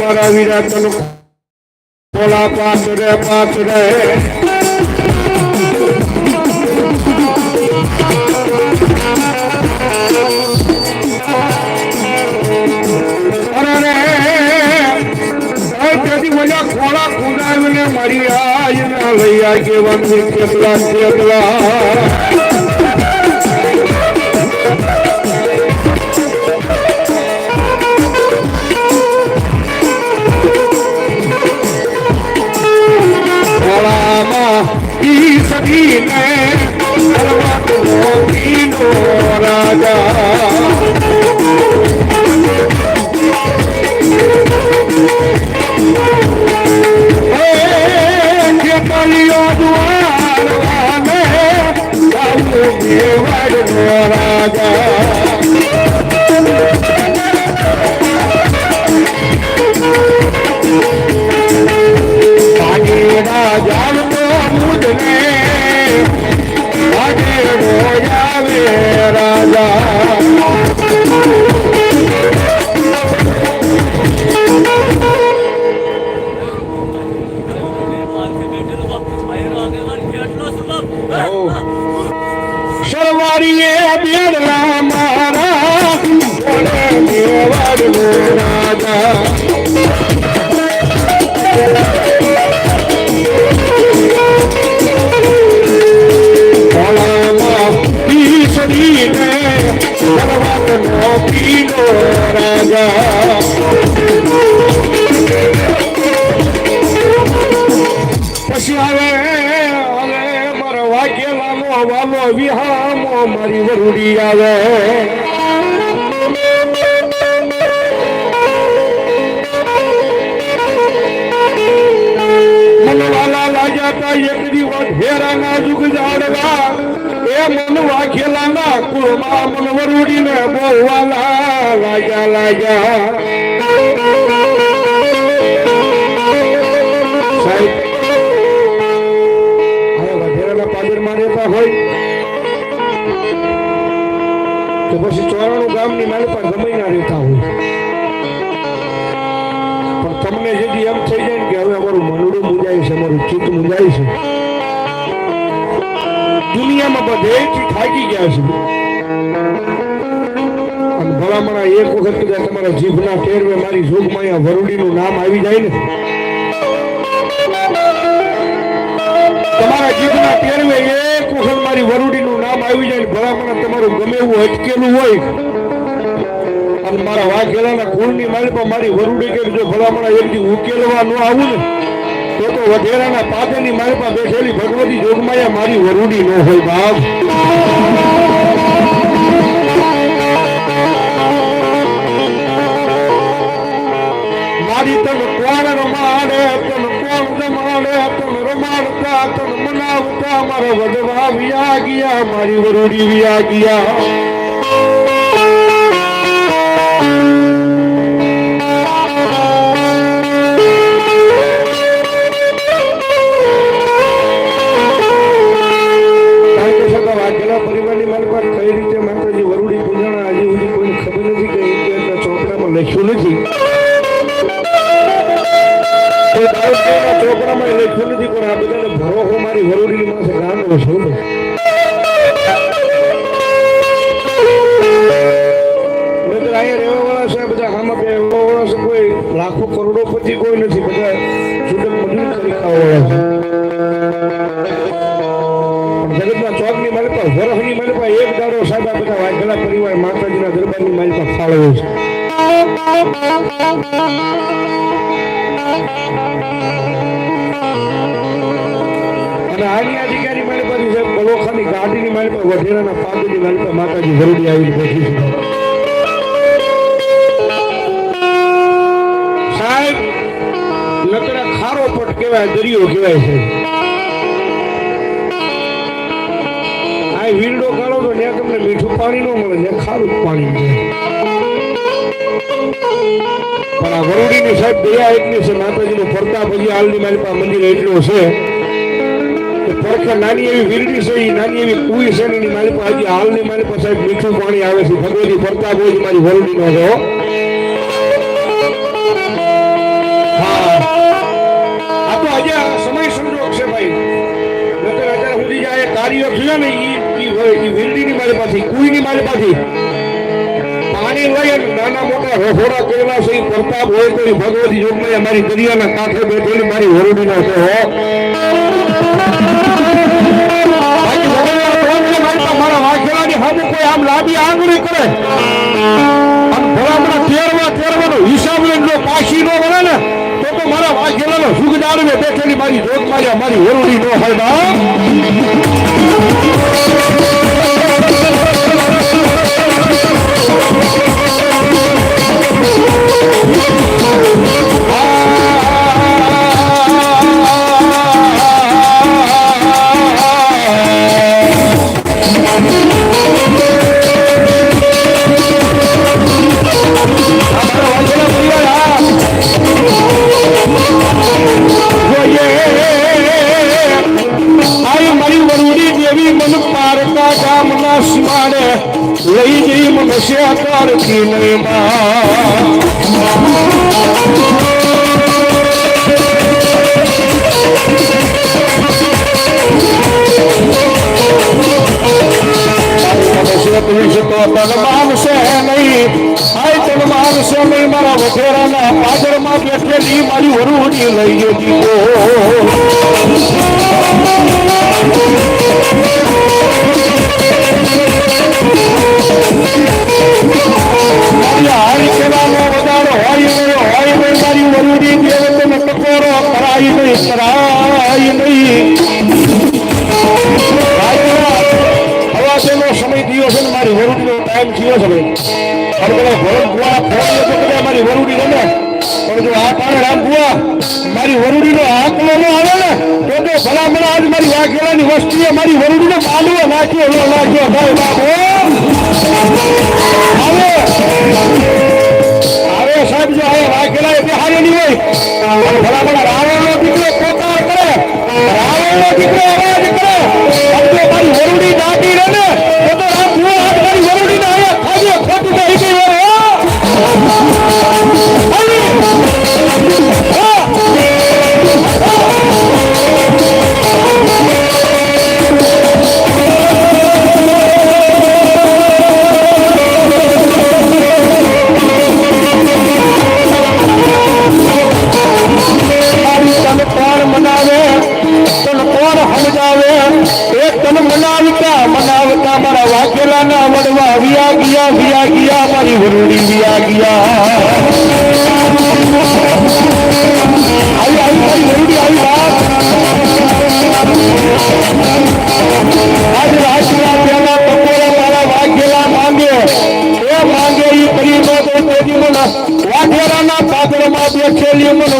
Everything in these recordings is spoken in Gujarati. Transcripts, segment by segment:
મારા વીરા તન કોલા પાસ રે. પાસ રે ખોળા ખુદાવીને મારી આજના લઈ આ કેવાનું કેટલા કેટલા. હવે મરવા મારા વાઘેલાનો વાલો વિહામો, મારી વરુડી આવે. મનવાલા લાગ્યા તા એક દિવસ હેરાના જુગ જાડવા એ મન વાઘેલાના કુળમાં મન વરુડીને બોલવાલા લાગ્યા લાગ્યા. ચોરાણું ગામની માલપા ગમાઈના રહેતા હોય પણ તમને જેથી એમ થઈ જાય કે હવે અમારું મનડું મુંજાય છે, અમારું ચિત્ત મુંજાય છે. દુનિયામાં બધેથી થાકી ગયા છે. અને ભલામણા એક વખત કદાચ તમારા જીભના ટેરવે મારી જોગમાં અહીંયા વરુડીનું નામ આવી જાય ને. તમારા જીભના ટેરવે એક વખત મારી વરુડીનું નામ આવી જાય ભલામણા તમારું ગમે એવું અટકેલું હોય. મારા વાઘેલાના કુળની માલિપા મારી વરુડી કે જો ભલામણા એકથી ઉકેલવા ન આવું ને, તો તો વધેરાના પાદરની માલિપા બેઠેલી ભગવતી જોગમાયા મારી વરુડી ન હોય બાપ. મારી તન કોણ રમાડે, તન કોણ તન રમાડતા, તન મનાવતા, મારા વડવા વિયા ગયા, મારી વરુડી વિયા ગયા. લખ્યું નથી. દારૂદીના લખ્યું પણ આ બધાને ભરોસો મારી વરુડીની માથે ગાંડો છે? લાખો કરોડોપતિ કોઈ નથી, બધા છૂટક મજૂરી કરી ખાવાવાળા છે. જગતના ચોકની માલિકા, વરહની માલિકા, એક દાડો સાહેબ બધા વાઘેલા પરિવાર માતાજીના દરબારની માલિકા ફાળવે છે. આની અધિકારી કહેવાય, દરિયો કહેવાય છે. આ વીરડો ગાળો તો તમને મીઠું પાણી ન મળે, ત્યાં ખારું પાણી પણ આ વરુડીની સાહેબ દયા એટલી છે, માતાજીનું પડતા પછી આલની માલિકા મંદિર એટલું છે પડખે નાની એવી વીરડી છે એ નાની એવી કુઈ છે એની મારી પાસે હજી હાલની મારી પાસે મીઠું પાણી આવે છે, ભગવતી પડતા બોજ મારી વરુડીનો છે તો આજે સમય સંજોગ છે ભાઈ. નકર અત્યારે સુધી આ કાર્ય થયા ને એ વીરડીની મારી પાસે કુઈની મારી પાસે મારી વાઘેલાની આમ લાંબી આંગળી કરે. અને ભલામણા હિસાબ લઈને પાછી નો વળે ને, તો મારા વાઘેલાનો સુખ દાડવે બેઠેલી મારી જોત મારી મારી વરુડી નો હોય મન પારકા ગામના સીમાડે લઈ જઈ મનસ્યા કરતી નહીં માં. છે નહીં. તન નહીં મારા વઘેરાના પાદરમાં બેઠેલી મારી વરુડી લઈ દીવો મારી વરુડીને માંડવો નાખ્યો એવો નાખ્યો ભાઈ બાપો હવે હવે સાહેબ, જો હવે વાઘેલા એ બિહારી નહીં હોય. ભલા ગયા વિયા ગયા મારી વરુડી વિયા ગયા આવી આવી મારી વરુડી આવી વાત આજ રાજના પેલા બપોરે મારા વાઘેલા માંગે એ માંગે ઈ નો તો તેજી મને વાઘેલાના પાદરમાં બેઠેલી મને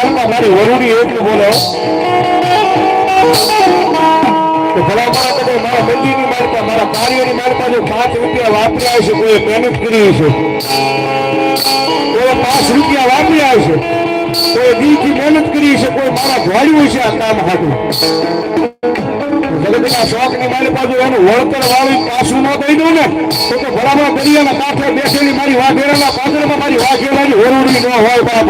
એટલું બોલે કે ભલા મારા બધે મારા મારા કાર્યની માલપા જો પાંચ રૂપિયા વાપર્યા છે કોઈ મહેનત કરી છે કોઈ પાંચ રૂપિયા વાપર્યા છે કોઈ દિલથી મહેનત કરી છે કોઈ મારા ભાડ્યું છે આ કામ હાટું જગતના શોખની મારી બાજુ એનું વળતર વાળી પાછું ન દઉં ને, તો તો ભલામણ દરિયાના કાંઠે બેસેલી મારી વાઘેરાના પાદરમાં મારી વાઘેરાની વરુડી ન હોય બાપ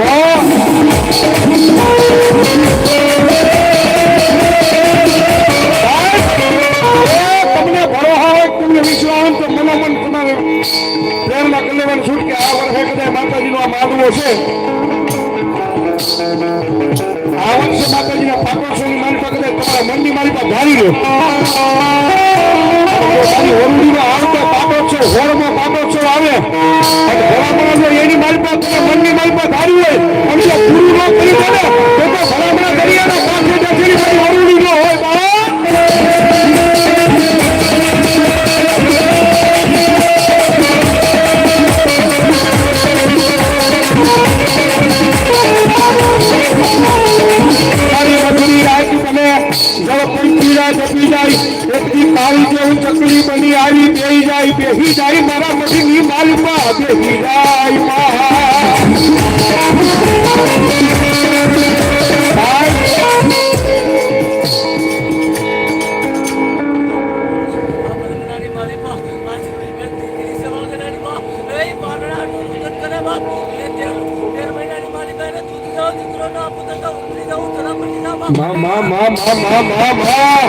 મા મા મા મા મા મા મા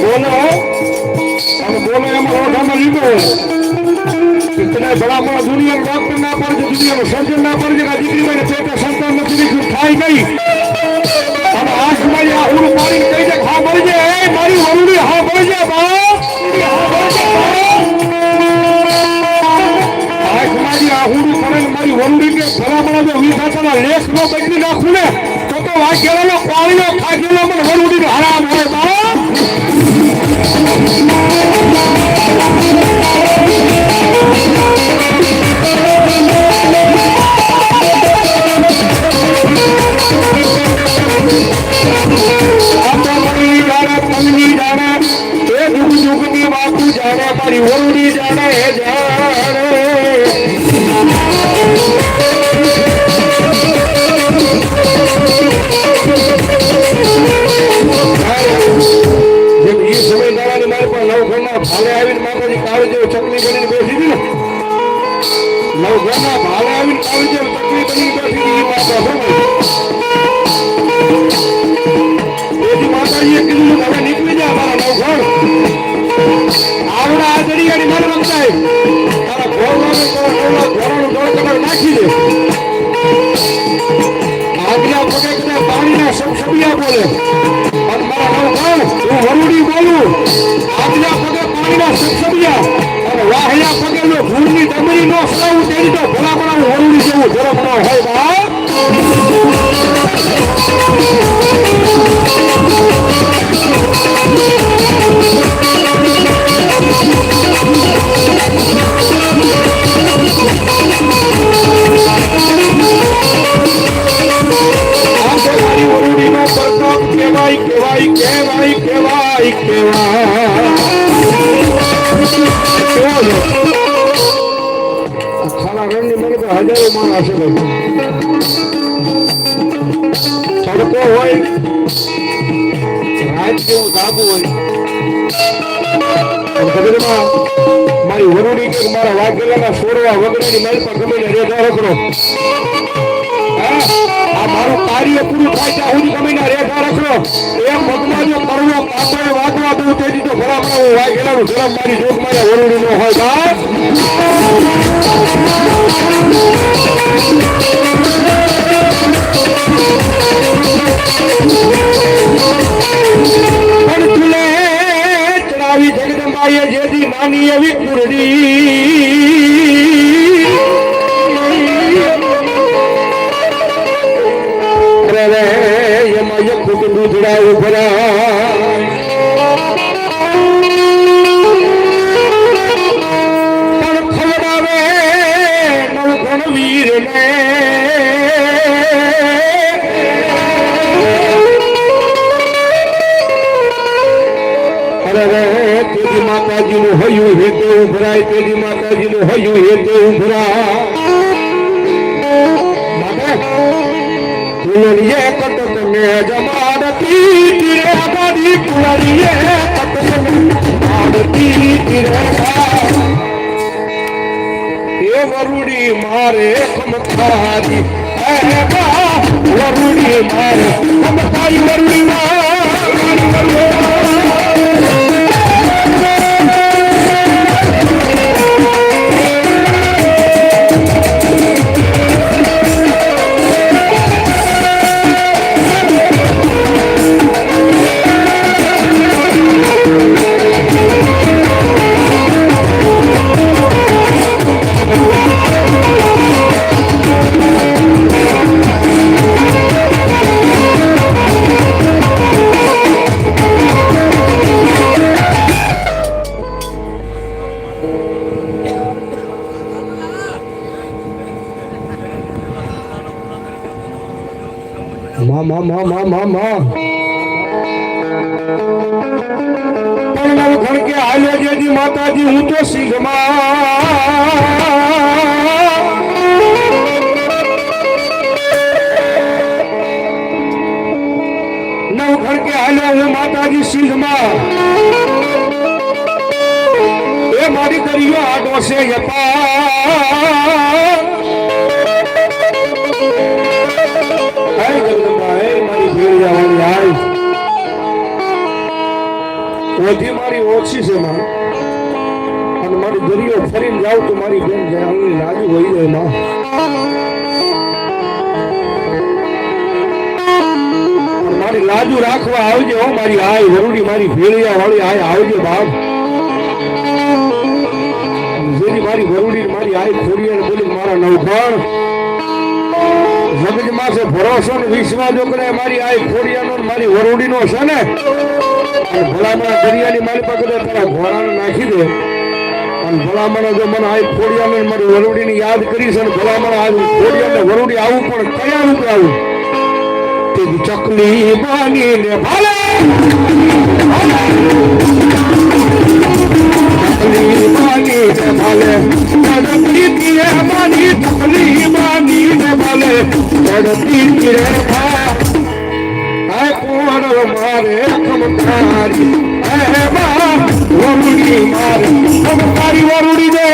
બોલો અને બોલો ના પાણી વરુડી વરુડી બદલી નાખું ને, તો તો વાઘેલાનો પાણીનો ખાધેલો મને વરુડીનો હરામ ને નવઘરના ભાલે આવીને જેવી ચકલી બનીને બેસી હતી એ માતા સમય એથી માતાજીએ નીકળી જા, મારા નવઘણ. આવડા આ દરિયાની મારે રમતાય. તારા ઘોડવાનું દોડ કદાચ નાખી દે. આજના પગે કદાચ પાણીના સબસબિયા બોલે અને મારા નવઘણ, હું વરુડી બોલું. આજના પગે પાણીના સબસબિયા અને વાહ્યા પગે જો ભૂલની ડમરી નો સડાવું તેની તો ભલા ભલા વરુડી જેવું ધરમ હોય બા વરુડી કે મારા વાઘેલાના સોરવા વગરની મારી પર ગમે આ મારું કાર્ય પૂરું થાય ત્યાં હું. તમે ના રેખા રખડો મગમાં જો કરવો કાપડે વાગવા દઉં તેથી તો ભલા હું વાઘેલાનું મારી જોગ મારા વરુડી નો માએ જેથી માની એવી કુરડી રે એમાં એક કુટુંબ ઉભરા હયું હે તે ઉભરાય તેરી માતાજીનું હયું હે તે ઉભરા ફૂલરીએ કટક મે જમાડતી તીરે બારી ફૂલરીએ કટક મે જમાડતી તીરે એ મારે મારે. હમ હમ હમ હમ હમ પણ નવ ખણકે હાલે જેજી માતાજી, હું તો સિંહમાં. નવ ખણકે હાલ્યો હું માતાજી, સિંહમાં. એ મારી દરિયો આડો છે, યપા. હાય ઓછી મારી ઓછી છે, માં. અને મારી દરિયો ફરીને જાઉં તો મારી બેન જાય લાગુ હોય જાય માં. મારી લાજુ રાખવા આવજે, હો, મારી આય વરુડી, મારી ભેળિયા વાળી આય આવજે, બાપ. જેની મારી વરુડી મારી આય ખોરી બોલી મારા નવખણ જગતમાં છે ભરોસો ને વિશ્વાસ જો મારી આ ખોડિયાનો મારી વરુડીનો છે ને ભલામણ દરિયાની મારી પાસે તારા ઘોડાને નાખી દે. અને ભલામણ જો મને આ ખોડિયાને મારી વરોડીને યાદ કરી છે અને ભલામણા આ ખોડિયાને વરુડી આવું પણ કયા રૂપે આવું? તે ચકલી બાની ને ભાલે. ચકલી તીરે માની ચકલી બાનીને ભાલે ચડતી તીરે ભા હે કોણ મારે ખમકારી હે બા વરુડી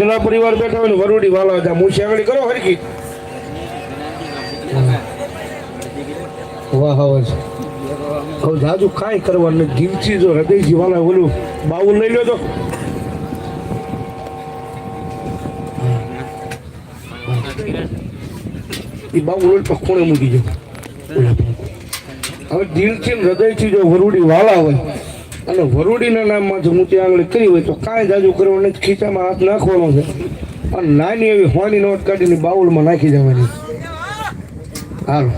હૃદયથી પરિવાર બેઠા હોય ને વરુડી વાલા હતા. મૂછી આંગળી કરો હરકી વાહ વાહ કહું જાજુ કાંઈ કરવાનું. દિલથી જો હૃદયથી વાલા ઓલું બાઉલ લઈ લો તો. એ બાઉલ પર ખૂણે મૂકી જાય હવે દિલથી હૃદયથી જો વરુડી વાલા હોય અને વરુડીના નામમાં જો મોટી આંગળી કરી હોય તો કાંઈ જાજુ કરવાનું નથી. ખીચામાં હાથ નાખવાનો છે. અને નાની એવી હોની નોટ કાઢીને બાઉલમાં નાખી દેવાની. હાલો.